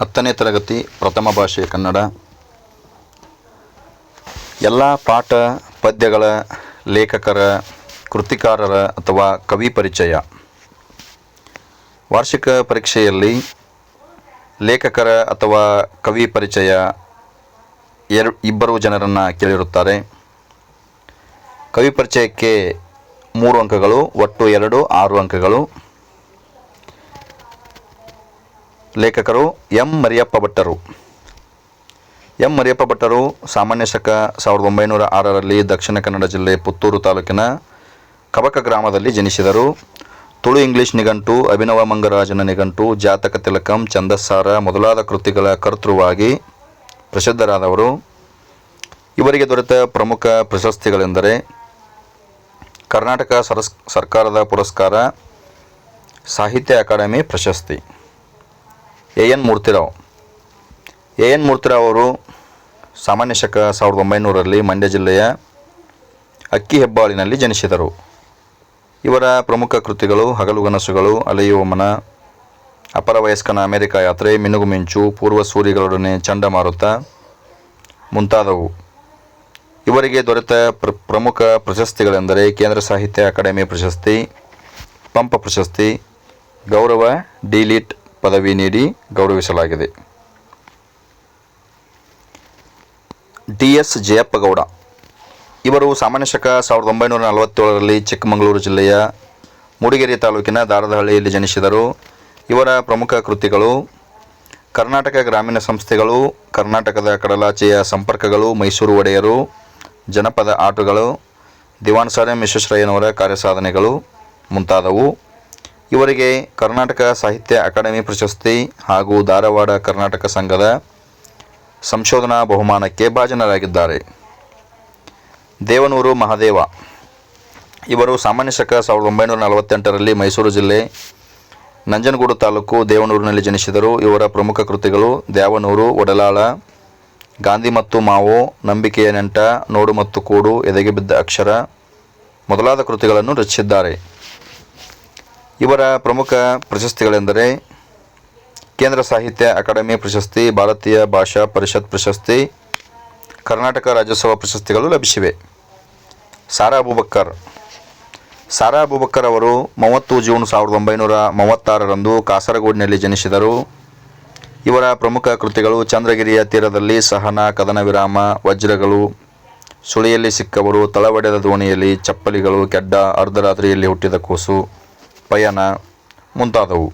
ಹತ್ತನೇ ತರಗತಿ ಪ್ರಥಮ ಭಾಷೆ ಕನ್ನಡ. ಎಲ್ಲ ಪಾಠ ಪದ್ಯಗಳ ಲೇಖಕರ, ಕೃತಿಕಾರರ ಅಥವಾ ಕವಿ ಪರಿಚಯ. ವಾರ್ಷಿಕ ಪರೀಕ್ಷೆಯಲ್ಲಿ ಲೇಖಕರ ಅಥವಾ ಕವಿ ಪರಿಚಯ ಎರ್, ಇಬ್ಬರು ಜನರನ್ನು ಕೇಳಿರುತ್ತಾರೆ. ಕವಿ ಪರಿಚಯಕ್ಕೆ ಮೂರು ಅಂಕಗಳು, ಒಟ್ಟು ಎರಡು, ಆರು ಅಂಕಗಳು. ಲೇಖಕರು ಎಂ ಮರಿಯಪ್ಪ ಭಟ್ಟರು. ಎಂ ಮರಿಯಪ್ಪ ಭಟ್ಟರು ಸಾಮಾನ್ಯ ಶಕ ಸಾವಿರದ ಒಂಬೈನೂರ ಆರರಲ್ಲಿ ದಕ್ಷಿಣ ಕನ್ನಡ ಜಿಲ್ಲೆ ಪುತ್ತೂರು ತಾಲೂಕಿನ ಕಬಕ ಗ್ರಾಮದಲ್ಲಿ ಜನಿಸಿದರು. ತುಳು ಇಂಗ್ಲಿಷ್ ನಿಘಂಟು, ಅಭಿನವ ಮಂಗರಾಜನ ನಿಘಂಟು, ಜಾತಕ ತಿಲಕಂ ಚಂದಸ್ಸಾರ ಮೊದಲಾದ ಕೃತಿಗಳ ಕರ್ತೃವಾಗಿ ಪ್ರಸಿದ್ಧರಾದವರು. ಇವರಿಗೆ ದೊರೆತ ಪ್ರಮುಖ ಪ್ರಶಸ್ತಿಗಳೆಂದರೆ ಕರ್ನಾಟಕ ಸರಸ್, ಸರ್ಕಾರದ ಪುರಸ್ಕಾರ, ಸಾಹಿತ್ಯ ಅಕಾಡೆಮಿ ಪ್ರಶಸ್ತಿ. A N Murthy Rao A N Murthy Rao ಅವರು? ಸಾಮಾನ್ಯ ಶಕ ಸಾವಿರದ ಒಂಬೈನೂರಲ್ಲಿ ಮಂಡ್ಯ ಜಿಲ್ಲೆಯ ಅಕ್ಕಿ ಹೆಬ್ಬಾಳಿನಲ್ಲಿ ಜನಿಸಿದರು. ಇವರ ಪ್ರಮುಖ ಕೃತಿಗಳು ಹಗಲುಗನಸುಗಳು ಅಲೆಯುವ ಮನ, ಅಪರ ವಯಸ್ಕನ ಅಮೆರಿಕ ಯಾತ್ರೆ, ಮಿನುಗು ಮಿಂಚು, ಪೂರ್ವ ಸೂರ್ಯಗಳೊಡನೆ ಚಂಡಮಾರುತ ಮುಂತಾದವು. ಇವರಿಗೆ ದೊರೆತ ಪ್ರ, ಪ್ರಮುಖ ಪ್ರಶಸ್ತಿಗಳೆಂದರೆ ಕೇಂದ್ರ ಸಾಹಿತ್ಯ ಅಕಾಡೆಮಿ ಪ್ರಶಸ್ತಿ, ಪಂಪ ಪ್ರಶಸ್ತಿ, ಗೌರವ, ಡಿಲಿಟ್ ಪದವಿ ನೀಡಿ ಗೌರವಿಸಲಾಗಿದೆ. D S Jayappa Gowda. ಇವರು ಸಾಮಾನ್ಯ ಶಕ ಸಾವಿರದ ಒಂಬೈನೂರ ನಲವತ್ತೇಳರಲ್ಲಿ ಚಿಕ್ಕಮಗಳೂರು ಜಿಲ್ಲೆಯ ಮೂಡಿಗೆರೆ ತಾಲೂಕಿನ ದಾರದಹಳ್ಳಿಯಲ್ಲಿ ಜನಿಸಿದರು. ಇವರ ಪ್ರಮುಖ ಕೃತಿಗಳು ಕರ್ನಾಟಕ ಗ್ರಾಮೀಣ ಸಂಸ್ಥೆಗಳು, ಕರ್ನಾಟಕದ ಕಡಲಾಚೆಯ ಸಂಪರ್ಕಗಳು, ಮೈಸೂರು ಒಡೆಯರು, ಜನಪದ ಆಟಗಳು, ದಿವಾನ್ ಸಾರ್ ವಿಶ್ವೇಶ್ವರಯ್ಯನವರ ಕಾರ್ಯಸಾಧನೆಗಳು ಮುಂತಾದವು. ಇವರಿಗೆ ಕರ್ನಾಟಕ ಸಾಹಿತ್ಯ ಅಕಾಡೆಮಿ ಪ್ರಶಸ್ತಿ ಹಾಗೂ ಧಾರವಾಡ ಕರ್ನಾಟಕ ಸಂಘದ ಸಂಶೋಧನಾ ಬಹುಮಾನಕ್ಕೆ ಭಾಜನರಾಗಿದ್ದಾರೆ. ದೇವನೂರು ಮಹಾದೇವ. ಇವರು ಸಾಮಾನ್ಯ ಶಕ ಸಾವಿರದ ಒಂಬೈನೂರ ನಲವತ್ತೆಂಟರಲ್ಲಿ ಮೈಸೂರು ಜಿಲ್ಲೆ ನಂಜನಗೂಡು ತಾಲೂಕು ದೇವನೂರಿನಲ್ಲಿ ಜನಿಸಿದರು. ಇವರ ಪ್ರಮುಖ ಕೃತಿಗಳು ದೇವನೂರು ಒಡಲಾಳ, ಗಾಂಧಿ ಮತ್ತು ಮಾವು, ನಂಬಿಕೆಯ ನೆಂಟ, ನೋಡು ಮತ್ತು ಕೂಡು, ಎದೆಗೆ ಬಿದ್ದ ಅಕ್ಷರ ಮೊದಲಾದ ಕೃತಿಗಳನ್ನು ರಚಿಸಿದ್ದಾರೆ. ಇವರ ಪ್ರಮುಖ ಪ್ರಶಸ್ತಿಗಳೆಂದರೆ ಕೇಂದ್ರ ಸಾಹಿತ್ಯ ಅಕಾಡೆಮಿ ಪ್ರಶಸ್ತಿ, ಭಾರತೀಯ ಭಾಷಾ ಪರಿಷತ್ ಪ್ರಶಸ್ತಿ, ಕರ್ನಾಟಕ ರಾಜ್ಯೋತ್ಸವ ಪ್ರಶಸ್ತಿಗಳು ಲಭಿಸಿವೆ. ಸಾರಾ ಅಬೂಬಕ್ಕರ್. ಸಾರಾ ಅಬೂಬಕ್ಕರ್ ಅವರು ಮೂವತ್ತು ಜೂನ್ ಸಾವಿರದ ಒಂಬೈನೂರ ಮೂವತ್ತಾರರಂದು ಕಾಸರಗೋಡಿನಲ್ಲಿ ಜನಿಸಿದರು. ಇವರ ಪ್ರಮುಖ ಕೃತಿಗಳು ಚಂದ್ರಗಿರಿಯ ತೀರದಲ್ಲಿ ಸಹನ, ಕದನ ವಿರಾಮ, ವಜ್ರಗಳು, ಸುಳಿಯಲ್ಲಿ ಸಿಕ್ಕವರು, ತಳವಡೆದ ದೋಣಿಯಲ್ಲಿ ಚಪ್ಪಲಿಗಳು, ಕೆಡ್ಡ, ಅರ್ಧರಾತ್ರಿಯಲ್ಲಿ ಹುಟ್ಟಿದ ಕೂಸು ಪಯಣ ಮುಂತಾದವು.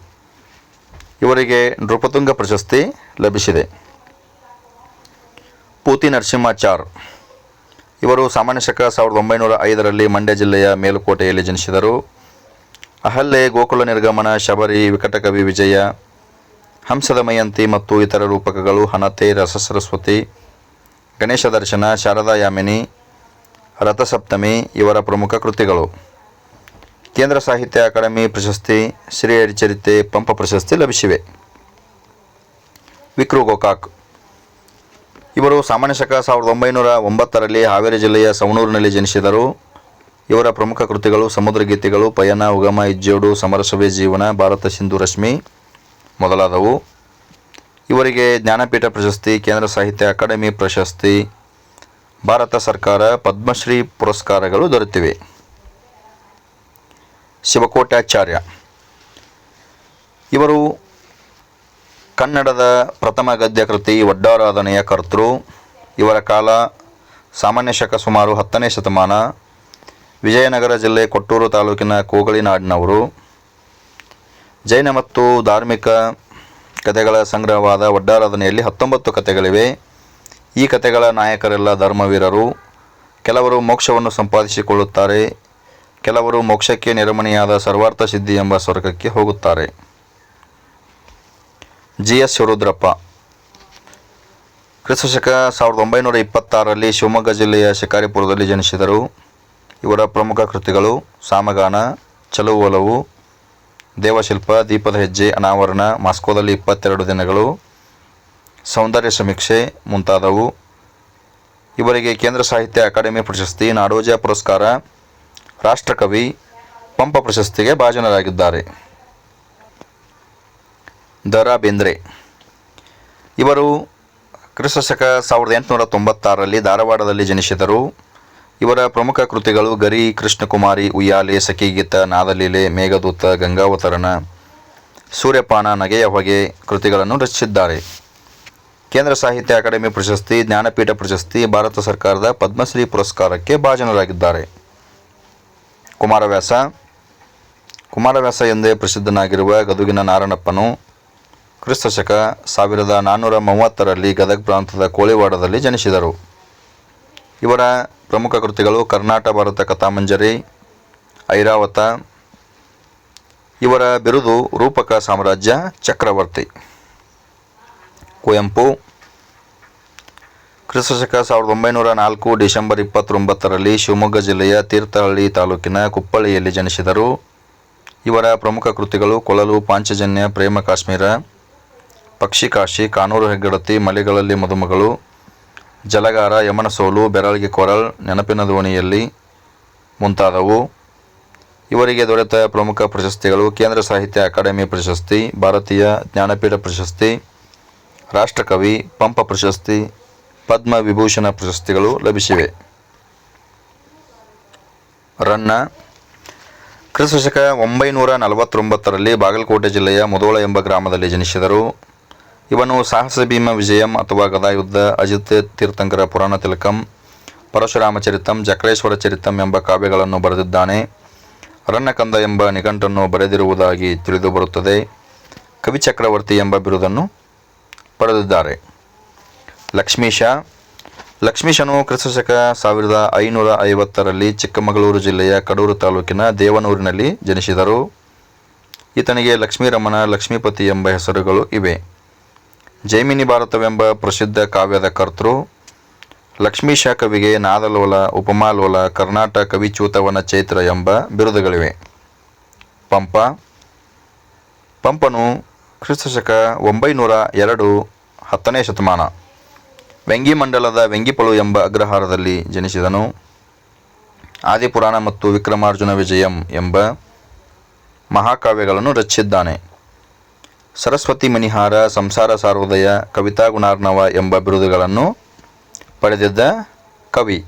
ಇವರಿಗೆ ನೃಪತುಂಗ ಪ್ರಶಸ್ತಿ ಲಭಿಸಿದೆ. ಪೂತಿ ನರಸಿಂಹಾಚಾರ್. ಇವರು ಸಾಮಾನ್ಯ ಶಕ ಸಾವಿರದ ಒಂಬೈನೂರ ಐದರಲ್ಲಿ ಮಂಡ್ಯ ಜಿಲ್ಲೆಯ ಮೇಲುಕೋಟೆಯಲ್ಲಿ ಜನಿಸಿದರು. ಅಹಲ್ಲೆ, ಗೋಕುಲ ನಿರ್ಗಮನ, ಶಬರಿ, ವಿಕಟಕವಿ ವಿಜಯ, ಹಂಸದ ಮಯಂತಿ ಮತ್ತು ಇತರ ರೂಪಕಗಳು ಹನತೆ ರಸಸರಸ್ವತಿ ಗಣೇಶ ದರ್ಶನ, ಶಾರದಾ ಯಾಮಿನಿ, ರಥಸಪ್ತಮಿ ಇವರ ಪ್ರಮುಖ ಕೃತಿಗಳು. ಕೇಂದ್ರ ಸಾಹಿತ್ಯ ಅಕಾಡೆಮಿ ಪ್ರಶಸ್ತಿ, ಶ್ರೀ ಹರಿಚರಿತೆ ಪಂಪ ಪ್ರಶಸ್ತಿ ಲಭಿಸಿವೆ. ವಿಕ್ರು ಗೋಕಾಕ್. ಇವರು ಸಾಮಾನ್ಯ ಶಕ ಸಾವಿರದ ಒಂಬೈನೂರ ಒಂಬತ್ತರಲ್ಲಿ ಹಾವೇರಿ ಜಿಲ್ಲೆಯ ಸವಣೂರಿನಲ್ಲಿ ಜನಿಸಿದರು. ಇವರ ಪ್ರಮುಖ ಕೃತಿಗಳು ಸಮುದ್ರ ಗೀತೆಗಳು, ಪಯಣ, ಉಗಮ, ಇಜ್ಜೋಡು, ಸಮರಸವೇ ಜೀವನ, ಭಾರತ ಸಿಂಧು ರಶ್ಮಿ ಮೊದಲಾದವು. ಇವರಿಗೆ ಜ್ಞಾನಪೀಠ ಪ್ರಶಸ್ತಿ, ಕೇಂದ್ರ ಸಾಹಿತ್ಯ ಅಕಾಡೆಮಿ ಪ್ರಶಸ್ತಿ, ಭಾರತ ಸರ್ಕಾರ, ಪದ್ಮಶ್ರೀ ಪುರಸ್ಕಾರಗಳು ದೊರೆತಿವೆ. ಶಿವಕೋಟ್ಯಾಚಾರ್ಯ. ಇವರು ಕನ್ನಡದ ಪ್ರಥಮ ಗದ್ಯ ಕೃತಿ ಒಡ್ಡಾರಾಧನೆಯ ಕರ್ತೃ. ಇವರ ಕಾಲ ಸಾಮಾನ್ಯ ಶಕ ಸುಮಾರು ಹತ್ತನೇ ಶತಮಾನ. ವಿಜಯನಗರ ಜಿಲ್ಲೆ ಕೊಟ್ಟೂರು ತಾಲೂಕಿನ ಕೋಗಳಿನಾಡಿನವರು. ಜೈನ ಮತ್ತು ಧಾರ್ಮಿಕ ಕಥೆಗಳ ಸಂಗ್ರಹವಾದ ಒಡ್ಡಾರಾಧನೆಯಲ್ಲಿ ಹತ್ತೊಂಬತ್ತು ಕಥೆಗಳಿವೆ. ಈ ಕಥೆಗಳ ನಾಯಕರೆಲ್ಲ ಧರ್ಮವೀರರು. ಕೆಲವರು ಮೋಕ್ಷವನ್ನು ಸಂಪಾದಿಸಿಕೊಳ್ಳುತ್ತಾರೆ. ಕೆಲವರು ಮೋಕ್ಷಕ್ಕೆ ನೆರಮಣಿಯಾದ ಸರ್ವಾರ್ಥ ಸಿದ್ಧಿ ಎಂಬ ಸ್ವರ್ಗಕ್ಕೆ ಹೋಗುತ್ತಾರೆ. ಜಿ ಎಸ್ ಶಿವರುದ್ರಪ್ಪ ಕ್ರಿಸ್ತಶಕ ಸಾವಿರದ ಒಂಬೈನೂರ ಇಪ್ಪತ್ತಾರರಲ್ಲಿ ಶಿವಮೊಗ್ಗ ಜಿಲ್ಲೆಯ ಶಿಕಾರಿಪುರದಲ್ಲಿ ಜನಿಸಿದರು. ಇವರ ಪ್ರಮುಖ ಕೃತಿಗಳು ಸಾಮಗಾನ ಚಲುವಲವು ದೇವಶಿಲ್ಪ, ದೀಪದ ಹೆಜ್ಜೆ, ಅನಾವರಣ, ಮಾಸ್ಕೋದಲ್ಲಿ ಇಪ್ಪತ್ತೆರಡು ದಿನಗಳು, ಸೌಂದರ್ಯ ಸಮೀಕ್ಷೆ ಮುಂತಾದವು. ಇವರಿಗೆ ಕೇಂದ್ರ ಸಾಹಿತ್ಯ ಅಕಾಡೆಮಿ ಪ್ರಶಸ್ತಿ, ನಾಡೋಜ ಪುರಸ್ಕಾರ ರಾಷ್ಟ್ರಕವಿ ಪಂಪ ಪ್ರಶಸ್ತಿಗೆ ಭಾಜನರಾಗಿದ್ದಾರೆ. ದರಾ ಬೇಂದ್ರೆ. ಇವರು ಕ್ರಿಸ್ತಶಕ ಸಾವಿರದ ಎಂಟುನೂರ ತೊಂಬತ್ತಾರರಲ್ಲಿ ಧಾರವಾಡದಲ್ಲಿ ಜನಿಸಿದರು. ಇವರ ಪ್ರಮುಖ ಕೃತಿಗಳು ಗರಿ, ಕೃಷ್ಣಕುಮಾರಿ, ಉಯ್ಯಾಲೆ, ಸಖಿಗೀತ, ನಾದಲೀಲೆ, ಮೇಘದೂತ, ಗಂಗಾವತರಣ, ಸೂರ್ಯಪಾನ, ನಗೆಯ ಹೊಗೆ ಕೃತಿಗಳನ್ನು ರಚಿಸಿದ್ದಾರೆ. ಕೇಂದ್ರ ಸಾಹಿತ್ಯ ಅಕಾಡೆಮಿ ಪ್ರಶಸ್ತಿ, ಜ್ಞಾನಪೀಠ ಪ್ರಶಸ್ತಿ, ಭಾರತ ಸರ್ಕಾರದ ಪದ್ಮಶ್ರೀ ಪುರಸ್ಕಾರಕ್ಕೆ ಭಾಜನರಾಗಿದ್ದಾರೆ. ಕುಮಾರವ್ಯಾಸ. ಕುಮಾರವ್ಯಾಸ ಎಂದೇ ಪ್ರಸಿದ್ಧನಾಗಿರುವ ಗದುಗಿನ ನಾರಣಪ್ಪನು ಕ್ರಿಸ್ತಶಕ ಸಾವಿರದ ನಾನ್ನೂರ ಮೂವತ್ತರಲ್ಲಿ ಗದಗ ಪ್ರಾಂತದ ಕೋಳಿವಾಡದಲ್ಲಿ ಜನಿಸಿದರು. ಇವರ ಪ್ರಮುಖ ಕೃತಿಗಳು ಕರ್ನಾಟಕ ಭಾರತ ಕಥಾಮಂಜರಿ, ಐರಾವತ, ಇವರ ಬಿರುದು ರೂಪಕ ಸಾಮ್ರಾಜ್ಯ ಚಕ್ರವರ್ತಿ. ಕುವೆಂಪು ಕ್ರಿಸ್ತಶಕ ಸಾವಿರದ ಒಂಬೈನೂರ ನಾಲ್ಕು ಡಿಸೆಂಬರ್ ಇಪ್ಪತ್ತೊಂಬತ್ತರಲ್ಲಿ ಶಿವಮೊಗ್ಗ ಜಿಲ್ಲೆಯ ತೀರ್ಥಹಳ್ಳಿ ತಾಲೂಕಿನ ಕುಪ್ಪಳ್ಳಿಯಲ್ಲಿ ಜನಿಸಿದರು. ಇವರ ಪ್ರಮುಖ ಕೃತಿಗಳು ಕೊಳಲು, ಪಾಂಚಜನ್ಯ, ಪ್ರೇಮ ಕಾಶ್ಮೀರ ಪಕ್ಷಿಕಾಶಿ ಕಾನೂರು ಹೆಗ್ಗಡತಿ, ಮಲೆಗಳಲ್ಲಿ ಮದುಮಗಳು, ಜಲಗಾರ ಯಮನ ಸೋಲು ಬೆರಳಿಗೆ ಕೊರಳ್, ನೆನಪಿನ ದೋಣಿಯಲ್ಲಿ ಮುಂತಾದವು. ಇವರಿಗೆ ದೊರೆತ ಪ್ರಮುಖ ಪ್ರಶಸ್ತಿಗಳು ಕೇಂದ್ರ ಸಾಹಿತ್ಯ ಅಕಾಡೆಮಿ ಪ್ರಶಸ್ತಿ, ಭಾರತೀಯ ಜ್ಞಾನಪೀಠ ಪ್ರಶಸ್ತಿ, ರಾಷ್ಟ್ರಕವಿ, ಪಂಪ ಪ್ರಶಸ್ತಿ ಪದ್ಮ ವಿಭೂಷಣ ಪ್ರಶಸ್ತಿಗಳು ಲಭಿಸಿವೆ. ರನ್ನ, ಕ್ರಿಸ್ತಶಕ ಒಂಬೈನೂರ ನಲವತ್ತೊಂಬತ್ತರಲ್ಲಿ ಬಾಗಲಕೋಟೆ ಜಿಲ್ಲೆಯ ಮುದೋಳ ಎಂಬ ಗ್ರಾಮದಲ್ಲಿ ಜನಿಸಿದರು. ಇವನು ಸಾಹಸ ಭೀಮ ವಿಜಯಂ ಅಥವಾ ಗದಾಯುದ್ಧ, ಅಜಿತ್ ತೀರ್ಥಂಕರ ಪುರಾಣ ತಿಲಕಂ, ಪರಶುರಾಮ ಚರಿತಂ, ಜಕ್ರೇಶ್ವರ ಚರಿತಂ ಎಂಬ ಕಾವ್ಯಗಳನ್ನು ಬರೆದಿದ್ದಾನೆ. ರನ್ನಕಂದ ಎಂಬ ನಿಘಂಟನ್ನು ಬರೆದಿರುವುದಾಗಿ ತಿಳಿದು ಬರುತ್ತದೆ. ಕವಿ ಚಕ್ರವರ್ತಿ ಎಂಬ ಬಿರುದನ್ನು ಪಡೆದಿದ್ದಾರೆ ಲಕ್ಷ್ಮೀಶ. ಲಕ್ಷ್ಮೀಶನು ಕ್ರಿಸ್ತಶಕ ಸಾವಿರದ ಐನೂರ ಐವತ್ತರಲ್ಲಿ ಚಿಕ್ಕಮಗಳೂರು ಜಿಲ್ಲೆಯ ಕಡೂರು ತಾಲೂಕಿನ ದೇವನೂರಿನಲ್ಲಿ ಜನಿಸಿದರು. ಈತನಿಗೆ ಲಕ್ಷ್ಮೀರಮಣ, ಲಕ್ಷ್ಮೀಪತಿ ಎಂಬ ಹೆಸರುಗಳು ಇವೆ. ಜೈಮಿನಿ ಭಾರತವೆಂಬ ಪ್ರಸಿದ್ಧ ಕಾವ್ಯದ ಕರ್ತೃ. ಲಕ್ಷ್ಮೀಶ ಕವಿಗೆ ನಾದಲೋಲ, ಉಪಮಾಲೋಲ, ಕರ್ನಾಟಕ ಕವಿಚೂತವನ ಚೈತ್ರ ಎಂಬ ಬಿರುದುಗಳಿವೆ. ಪಂಪ. ಪಂಪನು ಕ್ರಿಸ್ತಶಕ ಒಂಬೈನೂರ ಎರಡು ಹತ್ತನೇ ಶತಮಾನ. ವೆಂಗಿಮಂಡಲದ ವೆಂಗಿಪಳು ಎಂಬ ಅಗ್ರಹಾರದಲ್ಲಿ ಜನಿಸಿದನು. ಆದಿಪುರಾಣ ಮತ್ತು ವಿಕ್ರಮಾರ್ಜುನ ವಿಜಯಂ ಎಂಬ ಮಹಾಕಾವ್ಯಗಳನ್ನು ರಚಿಸಿದ್ದಾನೆ. ಸರಸ್ವತಿ ಮಣಿಹಾರ, ಸಂಸಾರ ಸಾರೋದಯ ಕವಿತಾ ಗುಣಾರ್ಣವ ಎಂಬ ಬಿರುದುಗಳನ್ನು ಪಡೆದಿದ್ದ ಕವಿ.